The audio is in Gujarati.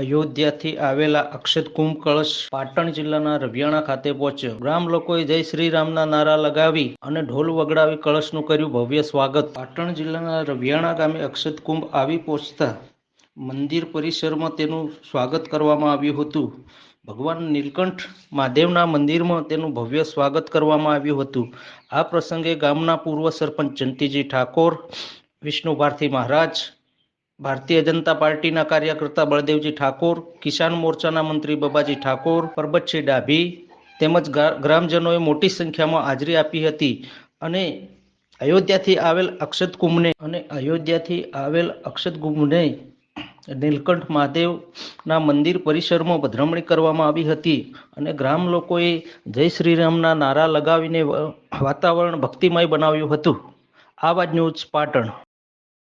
અયોધ્યાથી આવેલા અક્ષત કુંભ કળશ પાટણ જિલ્લાના રવિયાણા ખાતે પહોંચ્યો. ગ્રામ લોકોએ જય શ્રી રામના નારા લગાવી અને ઢોલ વગડાવી કળશનું કર્યું ભવ્ય સ્વાગત. પાટણ જિલ્લાના રવિયાણા ગામે અક્ષત કુંભ આવી પહોંચતા મંદિર પરિસરમાં તેનું સ્વાગત કરવામાં આવ્યું હતું. ભગવાન નીલકંઠ મહાદેવના મંદિરમાં તેનું ભવ્ય સ્વાગત કરવામાં આવ્યું હતું. આ પ્રસંગે ગામના પૂર્વ સરપંચ જંતીજી ઠાકોર, વિષ્ણુ ભારતી મહારાજ ભારતીય જનતા પાર્ટીના કાર્યકર્તા બળદેવજી ઠાકોર, કિસાન મોરચાના મંત્રી બબાજી ઠાકોર, પરબતસિંહ ડાભી તેમજ ગ્રામજનોએ મોટી સંખ્યામાં હાજરી આપી હતી અને અયોધ્યાથી આવેલ અક્ષત કુંભને અને અયોધ્યાથી આવેલ અક્ષત કુંભને નીલકંઠ મહાદેવના મંદિર પરિસરમાં પધરામણી કરવામાં આવી હતી અને ગ્રામ લોકોએ જય શ્રીરામના નારા લગાવીને વાતાવરણ ભક્તિમય બનાવ્યું હતું. આવા જ ન્યૂઝ પાટણ.